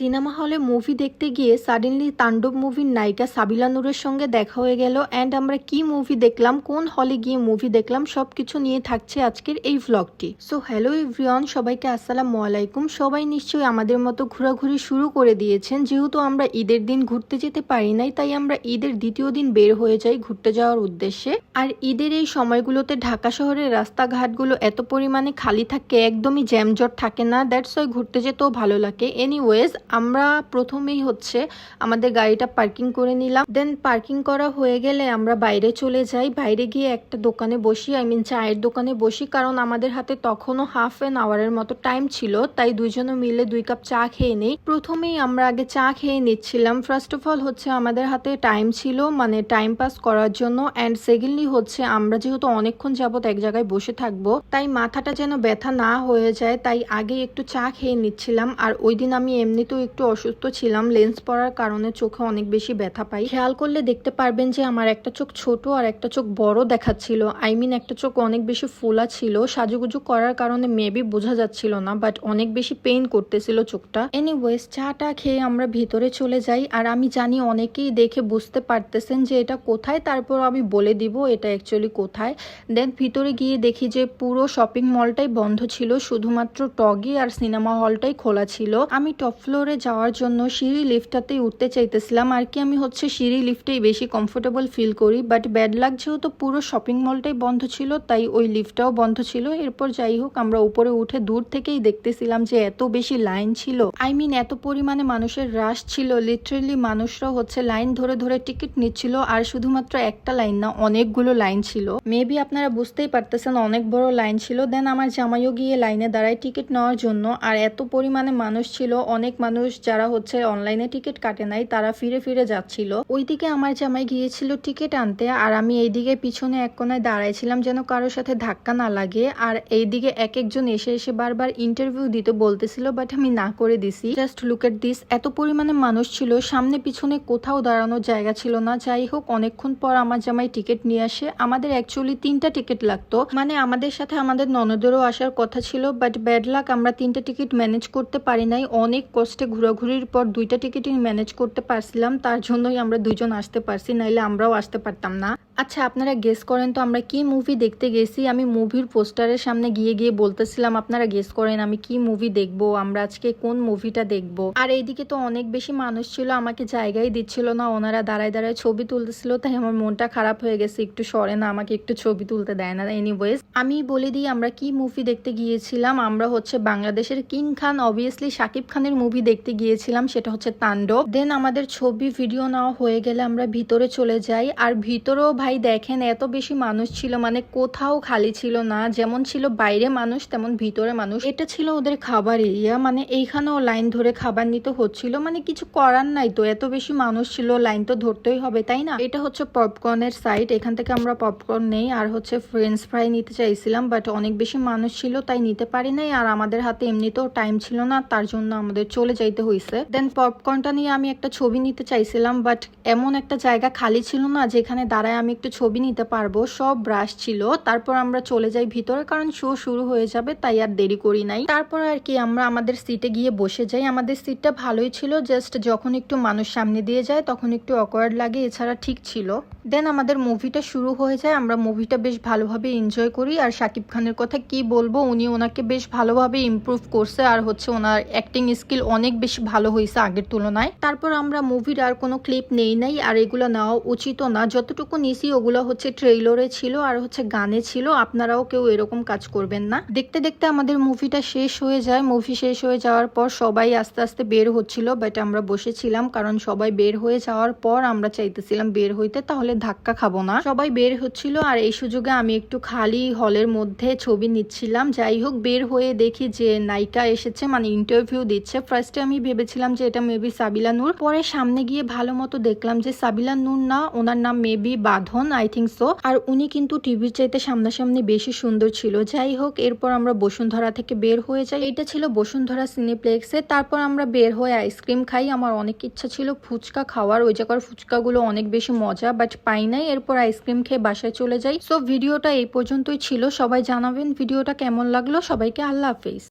Cinema হলে movie দেখতে গিয়ে সাডেনলি তাণ্ডব মুভির নায়িকা সাবিলা নূরের সঙ্গে দেখা হয়ে গেল। অ্যান্ড আমরা কি মুভি দেখলাম, কোন হলে গিয়ে মুভি দেখলাম সব কিছু নিয়ে থাকছে আজকের এই ভ্লগটি সো হ্যালো এভরিওয়ান সবাইকে আসসালামু আলাইকুম। সবাই নিশ্চয়ই আমাদের মতো ঘোরাঘুরি শুরু করে দিয়েছেন। যেহেতু আমরা ঈদের দিন ঘুরতে যেতে পারি নাই, তাই আমরা ঈদের দ্বিতীয় দিন বের হয়ে যাই ঘুরতে যাওয়ার উদ্দেশ্যে। আর ঈদের এই সময়গুলোতে ঢাকা শহরের রাস্তাঘাটগুলো এত পরিমাণে খালি থাকে, একদমই জ্যামজট থাকে না। দ্যাটস ওয়াই ঘুরতে যেতেও ভালো লাগে। এনিওয়েজ আমরা প্রথমেই হচ্ছে আমাদের গাড়িটা পার্কিং করে নিলাম। দেন পার্কিং করা হয়ে গেলে আমরা বাইরে চলে যাই। বাইরে গিয়ে একটা দোকানে বসি আই মিন চায়ের দোকানে বসি, কারণ আমাদের হাতে তখনও হাফ অ্যান আওয়ারের মতো টাইম ছিল, তাই দুইজনে মিলে দুই কাপ চা খেয়ে নেই। প্রথমেই আমরা আগে চা খেয়ে নিচ্ছিলাম। ফার্স্ট অফ অল হচ্ছে আমাদের হাতে টাইম ছিল মানে টাইম পাস করার জন্য। অ্যান্ড সেকেন্ডলি হচ্ছে আমরা যেহেতু অনেকক্ষণ যাবত এক জায়গায় বসে থাকব, তাই মাথাটা যেন ব্যথা না হয়ে যায়, তাই আগে একটু চা খেয়ে নিচ্ছিলাম। আর ওই দিন আমি এমনিতেও একটু অসুস্থ ছিলাম লেন্স পরার কারণে চোখে অনেক বেশি ব্যথা পাই। খেয়াল করলে দেখতে পারবেন যে আমার একটা চোখ ছোট আর একটা চোখ বড় দেখাচ্ছিল। আই মিন একটা চোখ অনেক বেশি ফোলা ছিল। সাজুগুজু করার কারণে মেবি বোঝা যাচ্ছিল না বাট অনেক বেশি পেইন করতেছিল চোখটা। এনিওয়েজ চাটা খেয়ে আমরা ভিতরে চলে যাই, আর আমি জানি অনেকেই দেখে বুঝতে পারতেছেন যে এটা কোথায়, তারপর আমি বলে দিব এটা অ্যাকচুয়ালি কোথায়। দেন ভিতরে গিয়ে দেখি যে পুরো শপিং মলটাই বন্ধ ছিল, শুধুমাত্র টগি আর সিনেমা হলটাই খোলা ছিল। আমি টপ ফ্লোরে যাওয়ার জন্য সিঁড়ি লিফটটাতেই উঠতে চাইতেছিলাম। আর কি, আমি হচ্ছে সিঁড়ি লিফটেই বেশি কমফোর্টেবল ফিল করি বাট ব্যাড লাগ যেহেতু পুরো শপিং মলটাই বন্ধ ছিল, তাই ওই লিফটটাও বন্ধ ছিল। এরপর যাই হোক, আমরা উপরে উঠে দূর থেকেই দেখতেছিলাম যে এত বেশি লাইন ছিল। আই মিন এত পরিমাণে মানুষের রাশ ছিল লিটারেলি মানুষরা হচ্ছে লাইন ধরে ধরে টিকিট নিচ্ছিল, আর শুধুমাত্র একটা লাইন না, অনেকগুলো লাইন ছিল। মেবি আপনারা বুঝতেই পারতেছেন, অনেক বড় লাইন ছিল। দেন আমার জামাইও গিয়ে লাইনে দাঁড়ায় টিকিট নেওয়ার জন্য, আর এত পরিমাণে মানুষ ছিল, অনেক মানুষ যারা হচ্ছে অনলাইনে টিকিট কাটে নাই, তারা ফিরে ফিরে যাচ্ছিল। ওইদিকে আমার জামাই গিয়েছিল টিকিট আনতে, আর আমি এইদিকে পিছনে এক কোনায় দাঁড়াইছিলাম যেন কারোর সাথে ধাক্কা না লাগে। আর এইদিকে এক একজন এসে এসে বারবার ইন্টারভিউ দিতে বলতেছিল বাট আমি না করে দিছি। জাস্ট লুক এট দিস এত পরিমাণে মানুষ ছিল, সামনে পিছনে কোথাও দাঁড়ানোর জায়গা ছিল না। যাই হোক, অনেকক্ষণ পর আমার জামাই টিকিট নিয়ে আসে। আমাদের অ্যাকচুয়ালি তিনটা টিকিট লাগতো। মানে আমাদের সাথে আমাদের ননদেরও আসার কথা ছিল বাট ব্যাড লাক আমরা তিনটা টিকিট ম্যানেজ করতে পারি নাই। অনেক কষ্টে ঘোরাঘুরির পর দুইটা টিকিটই ম্যানেজ করতে পারছিলাম, তার জন্যই আমরা দুজন আসতে পারছি, নাইলে আমরাও আসতে পারতাম না। আচ্ছা আপনারা গেস করেন তো, আমরা কি মুভি দেখতে গেছি? আমি মুভির পোস্টারের সামনে গিয়ে গিয়ে বলতেছিলাম, আপনারা গেস করেন, আমি কি মুভি দেখব? আমরা আজকে কোন মুভিটা দেখব? আর এইদিকে তো অনেক বেশি মানুষ ছিল, আমাকে জায়গায় দিচ্ছিল না, ওনারা দাঁড়ায় দাঁড়ায় ছবি তুলতেছিল, তাই আমার মনটা খারাপ হয়ে গেছে, একটু সরে না, আমাকে একটু ছবি তুলতে দেয় না এনিওয়েজ আমি বলে দিই, আমরা কি মুভি দেখতে গিয়েছিলাম? আমরা হচ্ছে বাংলাদেশের কিং খান অবভিয়াসলি শাকিব খানের মুভি দেখতে গিয়েছিলাম, সেটা হচ্ছে তাণ্ডব। দেন আমাদের ছবি ভিডিও নেওয়া হয়ে গেলে আমরা ভিতরে চলে যাই, আর ভিতরেও ভাই, দেখেন, এত বেশি মানুষ ছিল মানে কোথাও খালি ছিল না। যেমন ছিল বাইরে মানুষ, তেমন ভিতরে মানুষ। এটা ছিল ওদের খাবার এরিয়া মানে এইখানেও লাইন ধরে খাবার নিতে হচ্ছিল। মানে কিছু করার নাই তো, এত বেশি মানুষ ছিল, লাইন তো ধরতেই হবে, তাই না? এটা হচ্ছে পপকর্নের সাইড এখান থেকে আমরা পপকর্ন নেই। আর হচ্ছে ফ্রেঞ্চ ফ্রাই নিতে চাইছিলাম বাট অনেক বেশি মানুষ ছিল, তাই নিতে পারি নাই। আর আমাদের হাতে এমনিতেও টাইম ছিল না, তার জন্য আমাদের চলে যাইতে হয়েছে দেন পপকর্নটা নিয়ে আমি একটা ছবি নিতে চাইছিলাম বাট এমন একটা জায়গা খালি ছিল না, যেখানে দাঁড়ায় আমি একটু ছবি নিতে পারব। সব ব্রাশ ছিল। তারপর আমরা চলে যাই ভিতরে, কারণ শো শুরু হয়ে যাবে, তাই আর দেরি করি নাই। তারপর আর কি আমরা আমাদের সিটে গিয়ে বসে যাই। আমাদের সিটটা ভালোই ছিল জাস্ট যখন একটু মানুষ সামনে দিয়ে যায়, তখন একটু অকওয়ার্ড লাগে, এছাড়া ঠিক ছিল। দেন আমাদের মুভিটা শুরু হয়ে যায়, আমরা মুভিটা বেশ ভালোভাবে এনজয় করি। আর শাকিব খানের কথা কি বলব, উনি ওনাকে বেশ ভালোভাবে ইমপ্রুভ করছে, আর হচ্ছে ওনার অ্যাক্টিং স্কিল অনেক বেশি ভালো হয়েছে আগের তুলনায়। তারপর আমরা মুভির আর কোনো ক্লিপ নেই নাই, আর এগুলো নেওয়া উচিত না। যতটুকু নিছি ওগুলো হচ্ছে ট্রেইলরে ছিল আর হচ্ছে গানে ছিল। আপনারাও কেউ এরকম কাজ করবেন না। দেখতে দেখতে আমাদের মুভিটা শেষ হয়ে যায়। মুভি শেষ হয়ে যাওয়ার পর সবাই আস্তে আস্তে বের হচ্ছিল বাট আমরা বসেছিলাম কারণ সবাই বের হয়ে যাওয়ার পর আমরা চাইতেছিলাম বের হইতে, তাহলে ধাক্কা খাব না। সবাই বের হচ্ছিল আর এই সুযোগে আমি একটু খালি হলের মধ্যে ছবি নিচ্ছিলাম। যাই হোক, বের হয়ে দেখি যে নায়িকা এসেছে মানে ইন্টারভিউ দিচ্ছে। ফার্স্টে আমি ভেবেছিলাম যে এটা মেবি সাবিলা নূর। পরে সামনে গিয়ে ভালো মতো দেখলাম যে সাবিলা নূর না, ওনার নাম মেবি বাঁধন। আই থিঙ্ক সো আর উনি কিন্তু টিভির চাইতে সামনাসামনি বেশি সুন্দর ছিল। যাই হোক, এরপর আমরা বসুন্ধরা থেকে বের হয়ে যাই। এটা ছিল বসুন্ধরা সিনেপ্লেক্সে তারপর আমরা বের হয়ে আইসক্রিম খাই। আমার অনেক ইচ্ছা ছিল ফুচকা খাওয়ার। ওই জায়গার ফুচকাগুলো অনেক বেশি মজা বাট পাই নাই। এরপর আইসক্রিম খেয়ে বাসায় চলে যাই। সো ভিডিওটা এই পর্যন্তই ছিল। সবাই জানাবেন ভিডিওটা কেমন লাগল। সবাইকে আল্লাহ হাফেজ।